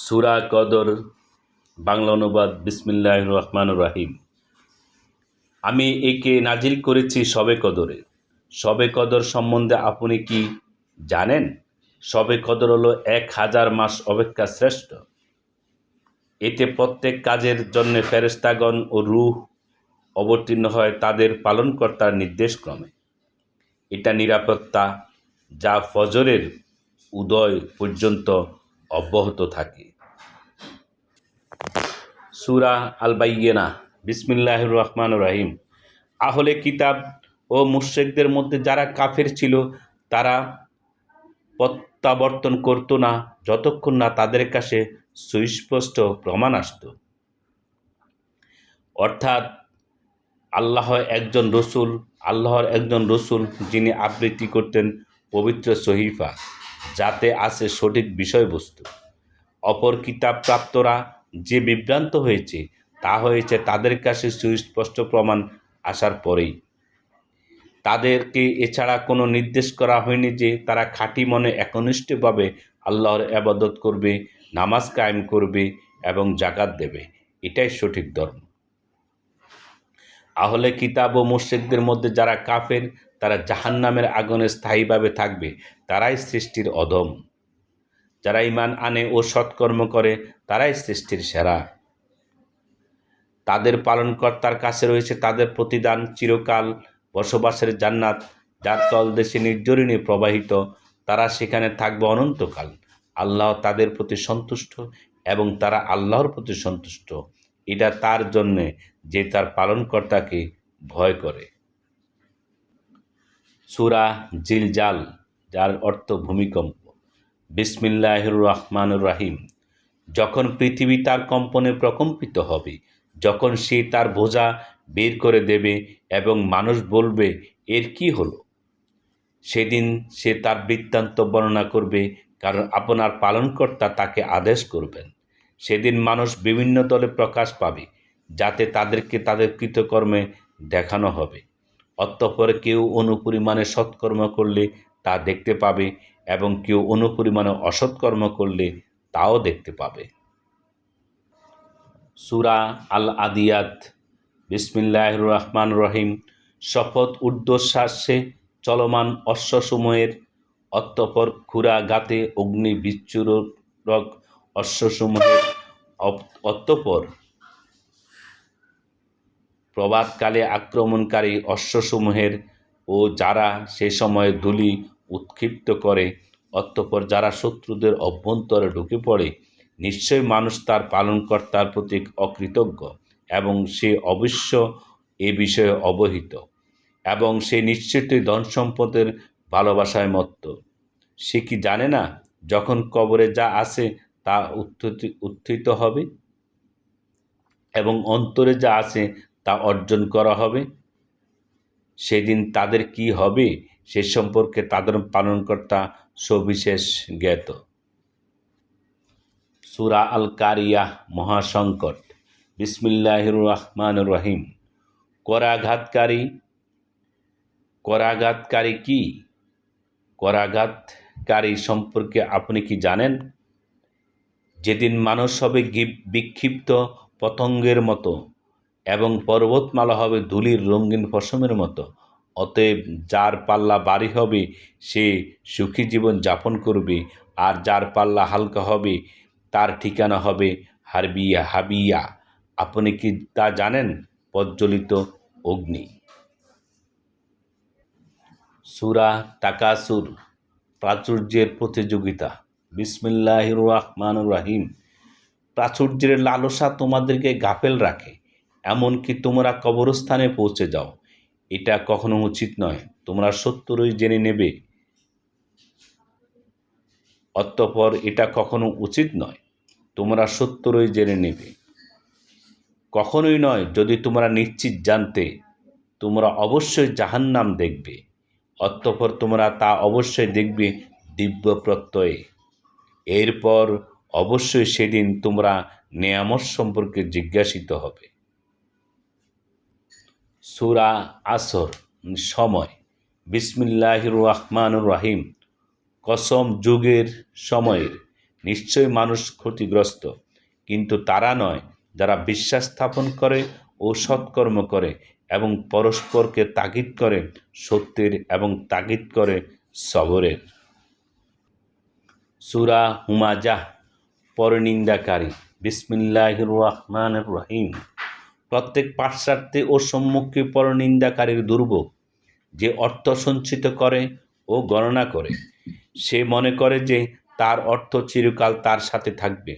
সুরা কদর, বাংলা অনুবাদ বিসমিল্লাহ রহমান রাহিম। আমি একে নাজিল করেছি সবে কদরে। সবে কদর সম্বন্ধে আপনি কি জানেন? সবে কদর হলো এক হাজার মাস অপেক্ষা শ্রেষ্ঠ। এতে প্রত্যেক কাজের জন্য ফেরেস্তাগণ ও রূহ অবতীর্ণ হয় তাদের পালনকর্তার নির্দেশক্রমে। এটা নিরাপত্তা যা ফজরের উদয় পর্যন্ত অব্যাহত থাকে। সুরা আল বাইয়েনা বিসমিল্লাহ রহমান রাহিম। আহলে কিতাব ও মুশ্রেকদের মধ্যে যারা কাফের ছিল, তারা প্রত্যাবর্তন করতো না, যতক্ষণ না তাদের কাছে সুস্পষ্ট প্রমাণ আসতো। অর্থাৎ আল্লাহ একজন রসুল, আল্লাহর একজন রসুল যিনি আবৃত্তি করতেন পবিত্র সহিফা। যাতে আছে সঠিক বিষয়বস্তু। অপর কিতাব প্রাপ্তরা যে বিভ্রান্ত হয়েছে, তা হয়েছে তাদের কাছে সুস্পষ্ট প্রমাণ আসার পরেই। তাদেরকে এছাড়া কোনো নির্দেশ করা হয়নি যে তারা খাঁটি মনে একনিষ্ঠভাবে আল্লাহর আবাদত করবে, নামাজ কায়েম করবে এবং জাকাত দেবে। এটাই সঠিক ধর্ম। আহলে কিতাব ও মুর্শিকদের মধ্যে যারা কাফের তারা জাহান্নামের আগুনে স্থায়ীভাবে থাকবে, তারাই সৃষ্টির অধম। যারা ইমান আনে ও সৎকর্ম করে, তারাই সৃষ্টির সেরা। তাদের পালনকর্তার কাছে রয়েছে তাদের প্রতিদান চিরকাল বসবাসের জান্নাত, যার তলদেশে নির্জরিণী প্রবাহিত, তারা সেখানে থাকবে অনন্তকাল। আল্লাহ তাদের প্রতি সন্তুষ্ট এবং তারা আল্লাহর প্রতি সন্তুষ্ট। এটা তার জন্যে যে তার পালনকর্তাকে ভয় করে। সুরা জিলজাল, যার অর্থ ভূমিকম্প। বিসমিল্লাহির রহমানুর রাহিম। যখন পৃথিবী তার কম্পনে প্রকম্পিত হবে, যখন সে তার বোঝা বের করে দেবে এবং মানুষ বলবে, এর কি হলো? সেদিন সে তার বৃত্তান্ত বর্ণনা করবে, কারণ আপনার পালনকর্তা তাকে আদেশ করবেন। সেদিন মানুষ বিভিন্ন দলে প্রকাশ পাবে, যাতে তাদেরকে তাদের কৃতকর্মে দেখানো হবে। অতঃপর কেউ অনুপরিমাণে সৎকর্ম করলে তা দেখতে পাবে এবং কেউ অনুপরিমাণে অসৎকর্ম করলে তাও দেখতে পাবে। সুরা আল আদিয়াত বিসমিল্লাহ রহমান রহিম শপথ ঊর্ধ্বশ্বাসে চলমান অশ্বসমূহের অতঃপর খুরা গাতে অগ্নি বিচ্ছুরক অশ্বসমূহের অতঃপর প্রবাদকালে আক্রমণকারী অশ্বসমূহের ও যারা সে সময় ধুলি উৎক্ষিপ্ত করে, অতঃপর যারা শত্রুদের অভ্যন্তরে ঢুকে পড়ে, নিশ্চয় মানুষ তার পালনকর্তার প্রতি অকৃতজ্ঞ এবং সে অবশ্য এ বিষয়ে অবহিত এবং সে নিশ্চিতই ধন সম্পদের ভালোবাসায় মত্ত। সে কি জানে না যখন কবরে যা আছে তা উত্থিত হবে? এবং অন্তরে যা আছে তা অর্জন করা হবে। সেদিন তাদের কি হবে সে সম্পর্কে তাদের পালনকর্তা সবিশেষ জ্ঞাত। সুরা আল কারিয়া মহাসংকট। বিসমিল্লাহির রহমান রহিম। করাঘাতকারী। করাঘাতকারী কি? করাঘাতকারী সম্পর্কে আপনি কি জানেন? যেদিন মানুষ হবে বিক্ষিপ্ত পতঙ্গের মতো এবং পর্বতমালা হবে ধুলির রঙিন পশমের মতো। অতএব যার পাল্লা বাড়ি হবে, সে সুখী জীবন যাপন করবে, আর যার পাল্লা হালকা হবে, তার ঠিকানা হবে হারবিয়া হাবিয়া। আপনি কি তা জানেন, প্রজ্বলিত অগ্নি? সুরা তাকাসুর, প্রাচুর্যের প্রতিযোগিতা। বিসমিল্লাহ রহমান রাহিম। প্রাচুর্যের লালসা তোমাদেরকে গাফেল রাখে। এমনকি তোমরা কবরস্থানে পৌঁছে যাও। এটা কখনো উচিত নয়। তোমরা সত্যরই জেনে নেবে। অতঃপর এটা কখনো উচিত নয়। তোমরা সত্যরই জেনে নেবে। কখনোই নয়, যদি তোমরা নিশ্চিত জানতে, তোমরা অবশ্যই জাহান্নাম দেখবে। অতঃপর তোমরা তা অবশ্যই দেখবে দিব্য প্রত্যয়ে। এরপর অবশ্যই সেদিন তোমরা নেয়ামত সম্পর্কে জিজ্ঞাসিত হবে। সুরা আসর সময়। বিসমিল্লাহ রহমান রাহিম। কসম যুগের সময়ের। নিশ্চয়ই মানুষ ক্ষতিগ্রস্ত। কিন্তু তারা নয়, যারা বিশ্বাস স্থাপন করে ও সৎকর্ম করে এবং পরস্পরকে তাগিদ করে সত্যের এবং তাগিদ করে সবরের। সুরা হুমাজাহ, পরনিন্দাকারী। বিসমিল্লাহ রহমান রহিম। প্রত্যেক পাশ্চাত্যে ও সম্মুখে পরনিন্দাকারীর দুর্ভোগ, যে অর্থ সঞ্চিত করে ও গণনা করে। সে মনে করে যে তার অর্থ চিরকাল তার সাথে থাকবে।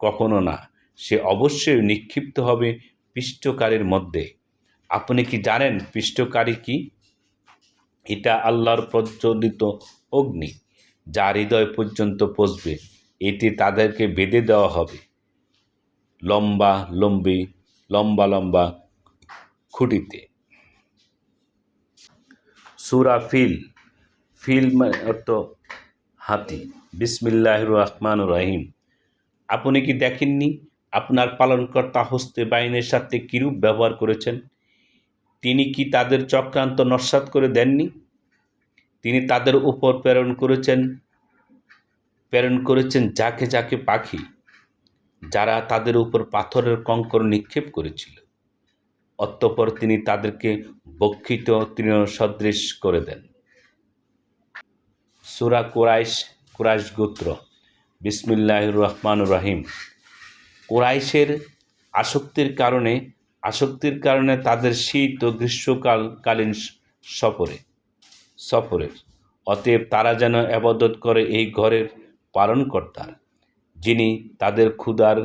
কখনো না, সে অবশ্যই নিক্ষিপ্ত হবে পিষ্টকারীর মধ্যে। আপনি কি জানেন পৃষ্ঠকারী কি? এটা আল্লাহর প্রজ্বলিত অগ্নি, যা হৃদয় পর্যন্ত পৌঁছবে। এটি তাদেরকে বেঁধে দেওয়া হবে। লম্বা, লম্বি লম্বা লম্বা খুঁটিতে। সুরা ফিল ফিল মানে অর্থ হাতি। বিসমিল্লাহ রহমান রহিম। আপনি কি দেখেননি আপনার পালনকর্তা হস্তে বাহিনীর সাথে কিরূপ ব্যবহার করেছেন? তিনি কি তাদের চক্রান্ত নস্বাত করে দেননি? তিনি তাদের উপর প্রেরণ করেছেন প্রেরণ করেছেন যাকে যাকে পাখি। যারা তাদের উপর পাথরের কঙ্কর নিক্ষেপ করেছিল। অতঃপর তিনি তাদেরকে বক্ষিত তৃণ সদৃশ করে দেন। সুরা কুরাইশ কুরাইশ গোত্র বিসমিল্লাহ রহমান রহিম। কুরাইশের আসক্তির কারণে আসক্তির কারণে তাদের শীত ও গ্রীষ্মকালকালীন সফরে, সফরের। অতএব তারা যেন আবাদত করে এই ঘরের পালনকর্তার। যিনি তাদের ক্ষুধার,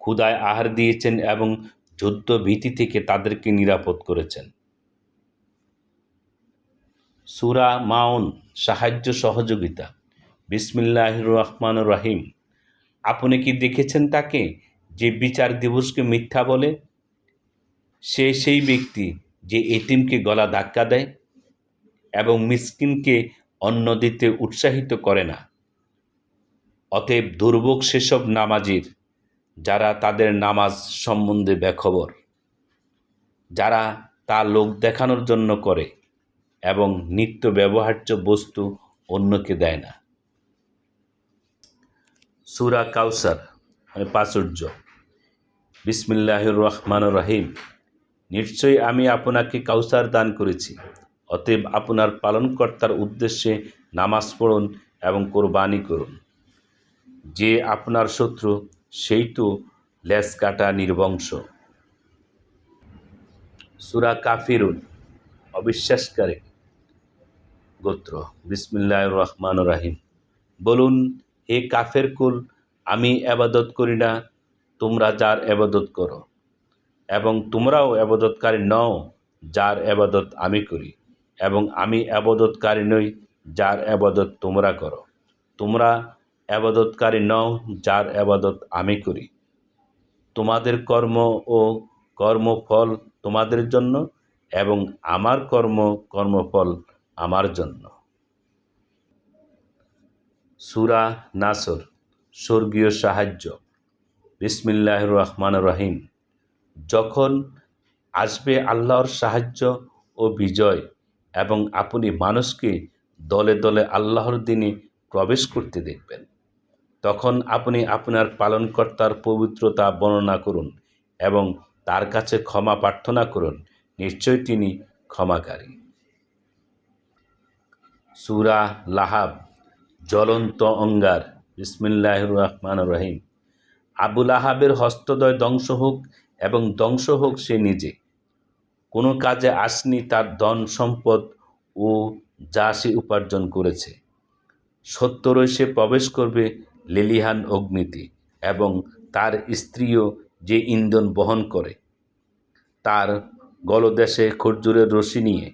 ক্ষুধায় আহার দিয়েছেন এবং যুদ্ধ ভীতি থেকে তাদেরকে নিরাপদ করেছেন। সুরা মাউন, সাহায্য সহযোগিতা। বিসমিল্লাহ রহমান রহিম। আপনি কি দেখেছেন তাকে যে বিচার দিবসকে মিথ্যা বলে? সে সেই ব্যক্তি যে এটিমকে গলা ধাক্কা দেয় এবং মিসকিনকে অন্ন দিতে উৎসাহিত করে না। অতএব দুর্ভোগ সেসব নামাজির, যারা তাদের নামাজ সম্বন্ধে বেখবর, যারা তা লোক দেখানোর জন্য করে এবং নিত্য ব্যবহার্য বস্তু অন্যকে দেয় না। সুরা কাউসার মানে প্রাচুর্য। বিসমিল্লাহির রহমান রহিম নিশ্চয়ই আমি আপনাকে কাউসার দান করেছি। অতএব আপনার পালনকর্তার উদ্দেশ্যে নামাজ পড়ুন এবং কোরবানি করুন। যে আপনার শত্রু, সেই তো লেস কাটা নির্বংশ। সুরা কাফিরুন অবিশ্বাসকারী গোত্র। বিসমিল্লাহ রহমান রাহিম। বলুন, হে কাফের কুল, আমি আবাদত করি না, তোমরা যার আবাদত করো। এবং তোমরাও আবাদতকারী নও, যার আবাদত আমি করি। এবং আমি আবাদতকারী নই, যার আবাদত তোমরা করো। তোমরা আবাদতকারী নও, যার আবাদত আমি করি। তোমাদের কর্ম ও কর্মফল তোমাদের জন্য এবং আমার কর্ম, কর্মফল আমার জন্য। সুরা নাসর, স্বর্গীয় সাহায্য। বিসমিল্লাহ রহমান রহিম। যখন আসবে আল্লাহর সাহায্য ও বিজয় এবং আপনি মানুষকে দলে দলে আল্লাহর দিনে প্রবেশ করতে দেখবেন। তখন আপনি আপনার পালনকর্তার পবিত্রতা বর্ণনা করুন এবং তার কাছে ক্ষমা প্রার্থনা করুন। নিশ্চয় তিনি ক্ষমাকারী। সুরা লাহাব, জ্বলন্ত অঙ্গার। বিসমিল্লাহ রহমান রহিম। আবুল আহাবের হস্তদয় ধ্বংস হোক এবং ধ্বংস হোক সে নিজে। কোনো কাজে আসনি তার ধন সম্পদ ও যা সে উপার্জন করেছে। সত্তরই সে প্রবেশ করবে লেলিহান অগ্নিতে এবং তার স্ত্রীও যে ইন্ধন বহন করে তার গলদেশে খরজুরের রশি নিয়ে